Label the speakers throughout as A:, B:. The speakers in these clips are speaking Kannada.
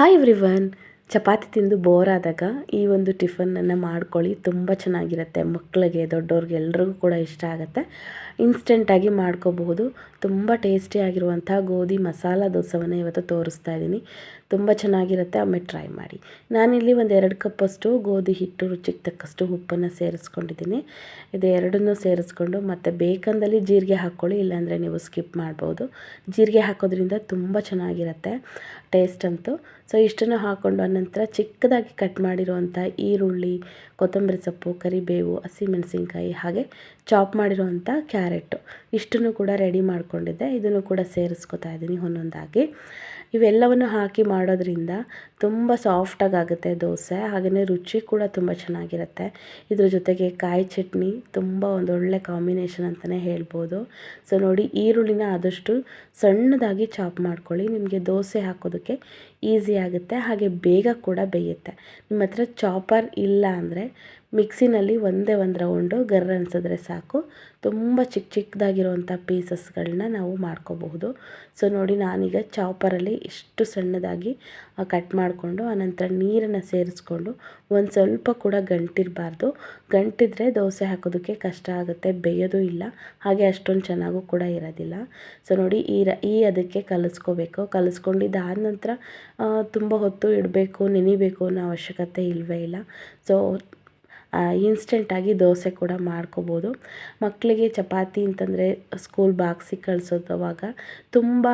A: Hi everyone, ಚಪಾತಿ ತಿಂದು ಬೋರ್ ಆದಾಗ ಈ ಒಂದು ಟಿಫನನ್ನು ಮಾಡ್ಕೊಳ್ಳಿ. ತುಂಬ ಚೆನ್ನಾಗಿರುತ್ತೆ. ಮಕ್ಕಳಿಗೆ ದೊಡ್ಡವ್ರಿಗೆ ಎಲ್ರಿಗೂ ಕೂಡ ಇಷ್ಟ ಆಗುತ್ತೆ. ಇನ್ಸ್ಟೆಂಟಾಗಿ ಮಾಡ್ಕೋಬಹುದು. ತುಂಬ ಟೇಸ್ಟಿಯಾಗಿರುವಂಥ ಗೋಧಿ ಮಸಾಲ ದೋಸೆಯನ್ನು ಇವತ್ತು ತೋರಿಸ್ತಾ ಇದ್ದೀನಿ. ತುಂಬ ಚೆನ್ನಾಗಿರುತ್ತೆ. ಆಮೇಲೆ ಟ್ರೈ ಮಾಡಿ. ನಾನಿಲ್ಲಿ ಒಂದು ಎರಡು ಕಪ್ಪಷ್ಟು ಗೋಧಿ ಹಿಟ್ಟು, ರುಚಿಗೆ ತಕ್ಕಷ್ಟು ಉಪ್ಪನ್ನು ಸೇರಿಸ್ಕೊಂಡಿದ್ದೀನಿ. ಇದು ಎರಡನ್ನೂ ಸೇರಿಸ್ಕೊಂಡು ಮತ್ತು ಬೇಕಂದಲ್ಲಿ ಜೀರಿಗೆ ಹಾಕ್ಕೊಳ್ಳಿ. ಇಲ್ಲಾಂದರೆ ನೀವು ಸ್ಕಿಪ್ ಮಾಡ್ಬೋದು. ಜೀರಿಗೆ ಹಾಕೋದ್ರಿಂದ ತುಂಬ ಚೆನ್ನಾಗಿರುತ್ತೆ. ಟೇಸ್ಟ್ ಅಂತೂ. ಸೊ ಇಷ್ಟನ್ನು ಹಾಕ್ಕೊಂಡು ಅನಂತರ ಚಿಕ್ಕದಾಗಿ ಕಟ್ ಮಾಡಿರುವಂಥ ಈರುಳ್ಳಿ, ಕೊತ್ತಂಬರಿ ಸೊಪ್ಪು, ಕರಿಬೇವು ಹಸಿಮೆಣಸಿನ್ಕಾಯಿ ಹಾಗೆ ಚಾಪ್ ಮಾಡಿರುವಂಥ ಕ್ಯಾರೆಟು ಇಷ್ಟನ್ನು ಕೂಡ ರೆಡಿ ಮಾಡಿಕೊಂಡಿದ್ದೆ. ಇದನ್ನು ಕೂಡ ಸೇರಿಸ್ಕೊತಾ ಇದ್ದೀನಿ ಒಂದೊಂದಾಗಿ. ಇವೆಲ್ಲವನ್ನು ಹಾಕಿ ಮಾಡೋದ್ರಿಂದ ತುಂಬ ಸಾಫ್ಟಾಗಿ ಆಗುತ್ತೆ ದೋಸೆ ಹಾಗೆಯೇ ರುಚಿ ಕೂಡ ತುಂಬ ಚೆನ್ನಾಗಿರುತ್ತೆ. ಇದ್ರ ಜೊತೆಗೆ ಕಾಯಿ ಚಟ್ನಿ ತುಂಬ ಒಂದೊಳ್ಳೆ ಕಾಂಬಿನೇಷನ್ ಅಂತಲೇ ಹೇಳ್ಬೋದು. ಸೊ ನೋಡಿ, ಈರುಳ್ಳಿನ ಆದಷ್ಟು ಸಣ್ಣದಾಗಿ ಚಾಪ್ ಮಾಡ್ಕೊಳ್ಳಿ. ನಿಮಗೆ ದೋಸೆ ಹಾಕೋದಕ್ಕೆ ಈಸಿ ಆಗುತ್ತೆ, ಹಾಗೆ ಬೇಗ ಕೂಡ ಬೇಯುತ್ತೆ. ನಿಮ್ಮ ಹತ್ರ ಚಾಪರ್ ಇಲ್ಲ ಅಂದರೆ ಮಿಕ್ಸಿನಲ್ಲಿ ಒಂದೇ ಒಂದು ರೌಂಡು ಗರ್ರ ಅನ್ಸಿದ್ರೆ ಸಾಕು. ತುಂಬ ಚಿಕ್ಕ ಚಿಕ್ಕದಾಗಿರುವಂಥ ಪೀಸಸ್ಗಳನ್ನ ನಾವು ಮಾಡ್ಕೋಬಹುದು. ಸೊ ನೋಡಿ, ನಾನೀಗ ಚಾಪರಲ್ಲಿ ಇಷ್ಟು ಸಣ್ಣದಾಗಿ ಕಟ್ ಮಾಡಿಕೊಂಡು, ಆನಂತರ ನೀರನ್ನು ಸೇರಿಸ್ಕೊಂಡು, ಒಂದು ಸ್ವಲ್ಪ ಕೂಡ ಗಂಟಿರಬಾರ್ದು. ಗಂಟಿದ್ರೆ ದೋಸೆ ಹಾಕೋದಕ್ಕೆ ಕಷ್ಟ ಆಗುತ್ತೆ, ಬೇಯೋದು ಇಲ್ಲ. ಹಾಗೆ ಅಷ್ಟೊಂದು ಚೆನ್ನಾಗೂ ಕೂಡ ಇರೋದಿಲ್ಲ. ಸೊ ನೋಡಿ, ಈ ರ, ಈ ಅದಕ್ಕೆ ಕಲಿಸ್ಕೋಬೇಕು. ಕಲಿಸ್ಕೊಂಡಿದ್ದಾದ ನಂತರ ತುಂಬ ಹೊತ್ತು ಇಡಬೇಕು, ನೆನಿಬೇಕು ಅನ್ನೋ ಅವಶ್ಯಕತೆ ಇಲ್ಲವೇ ಇಲ್ಲ. ಸೊ ಇನ್ಸ್ಟೆಂಟಾಗಿ ದೋಸೆ ಕೂಡ ಮಾಡ್ಕೋಬೋದು. ಮಕ್ಕಳಿಗೆ ಚಪಾತಿ ಅಂತಂದರೆ ಸ್ಕೂಲ್ ಬಾಕ್ಸಿಗೆ ಕಳಿಸೋದವಾಗ ತುಂಬ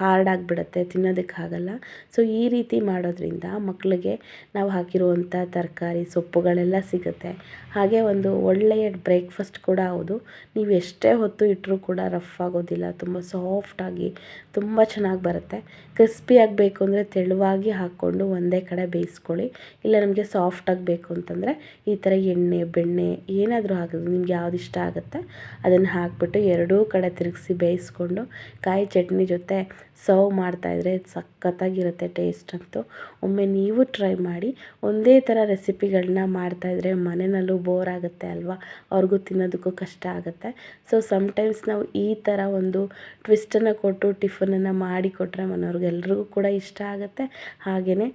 A: ಹಾರ್ಡ್ ಆಗಿಬಿಡುತ್ತೆ ತಿನ್ನೋದಕ್ಕಾಗಲ್ಲ ಸೊ ಈ ರೀತಿ ಮಾಡೋದ್ರಿಂದ ಮಕ್ಕಳಿಗೆ ನಾವು ಹಾಕಿರುವಂಥ ತರಕಾರಿ, ಸೊಪ್ಪುಗಳೆಲ್ಲ ಸಿಗುತ್ತೆ. ಹಾಗೆ ಒಂದು ಒಳ್ಳೆಯ ಬ್ರೇಕ್ಫಾಸ್ಟ್ ಕೂಡ ಹೌದು. ನೀವು ಎಷ್ಟೇ ಹೊತ್ತು ಇಟ್ಟರೂ ಕೂಡ ರಫ್ ಆಗೋದಿಲ್ಲ. ತುಂಬ ಸಾಫ್ಟಾಗಿ ತುಂಬ ಚೆನ್ನಾಗಿ ಬರುತ್ತೆ. ಕ್ರಿಸ್ಪಿ ಆಗಬೇಕು ಅಂದರೆ ತೆಳುವಾಗಿ ಹಾಕ್ಕೊಂಡು ಒಂದೇ ಕಡೆ ಬೇಯಿಸ್ಕೊಳ್ಳಿ. ಇಲ್ಲ ನಮಗೆ ಸಾಫ್ಟಾಗಿ ಬೇಕು ಅಂತಂದರೆ ಈ ಥರ ಎಣ್ಣೆ, ಬೆಣ್ಣೆ ಏನಾದರೂ ಹಾಕಿದ್ರು ನಿಮ್ಗೆ ಯಾವ್ದು ಇಷ್ಟ ಆಗುತ್ತೆ, ಅದನ್ನು ಹಾಕಿಬಿಟ್ಟು ಎರಡೂ ಕಡೆ ತಿರುಗಿಸಿ ಬೇಯಿಸ್ಕೊಂಡು ಕಾಯಿ ಚಟ್ನಿ ಜೊತೆ ಸರ್ವ್ ಮಾಡ್ತಾಯಿದ್ರೆ ಸಖತ್ತಾಗಿರುತ್ತೆ ಟೇಸ್ಟ್ ಅಂತೂ. ಒಮ್ಮೆ ನೀವು ಟ್ರೈ ಮಾಡಿ, ಒಂದೇ ಥರ ರೆಸಿಪಿಗಳನ್ನ ಮಾಡ್ತಾಯಿದ್ರೆ ಮನೆಯಲ್ಲೂ ಬೋರ್ ಆಗುತ್ತೆ ಅಲ್ವಾ? ಅವ್ರಿಗೂ ತಿನ್ನೋದಕ್ಕೂ ಕಷ್ಟ ಆಗುತ್ತೆ. ಸೊ ಸಮ್ಟೈಮ್ಸ್ ನಾವು ಈ ಥರ ಒಂದು ಟ್ವಿಸ್ಟನ್ನು ಕೊಟ್ಟು ಟಿಫನನ್ನು ಮಾಡಿ ಕೊಟ್ಟರೆ ಮನೆಯವ್ರಿಗೆಲ್ರಿಗೂ ಕೂಡ ಇಷ್ಟ ಆಗುತ್ತೆ. ಹಾಗೆಯೇ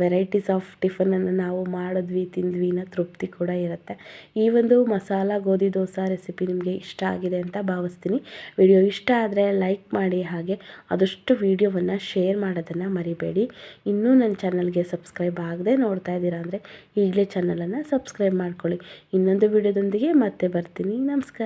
A: ವೆರೈಟೀಸ್ ಆಫ್ ಟಿಫನನ್ನು ನಾವು ಮಾಡಿದ್ವಿ, ತಿಂದ್ವಿ ಅನ್ನೋ ತೃಪ್ತಿ ಕೂಡ ಇರುತ್ತೆ. ಈ ಒಂದು ಮಸಾಲ ಗೋಧಿ ದೋಸೆ ರೆಸಿಪಿ ನಿಮಗೆ ಇಷ್ಟ ಆಗಿದೆ ಅಂತ ಭಾವಿಸ್ತೀನಿ. ವಿಡಿಯೋ ಇಷ್ಟ ಆದರೆ ಲೈಕ್ ಮಾಡಿ, ಹಾಗೆ ಆದಷ್ಟು ವಿಡಿಯೋವನ್ನು ಶೇರ್ ಮಾಡೋದನ್ನು ಮರಿಬೇಡಿ. ಇನ್ನೂ ನನ್ನ ಚಾನಲ್ಗೆ ಸಬ್ಸ್ಕ್ರೈಬ್ ಆಗದೆ ನೋಡ್ತಾ ಇದ್ದೀರಾ ಅಂದರೆ ಈಗಲೇ ಚಾನಲನ್ನು ಸಬ್ಸ್ಕ್ರೈಬ್ ಮಾಡ್ಕೊಳ್ಳಿ. ಇನ್ನೊಂದು ವಿಡಿಯೋದೊಂದಿಗೆ ಮತ್ತೆ ಬರ್ತೀನಿ. ನಮಸ್ಕಾರ.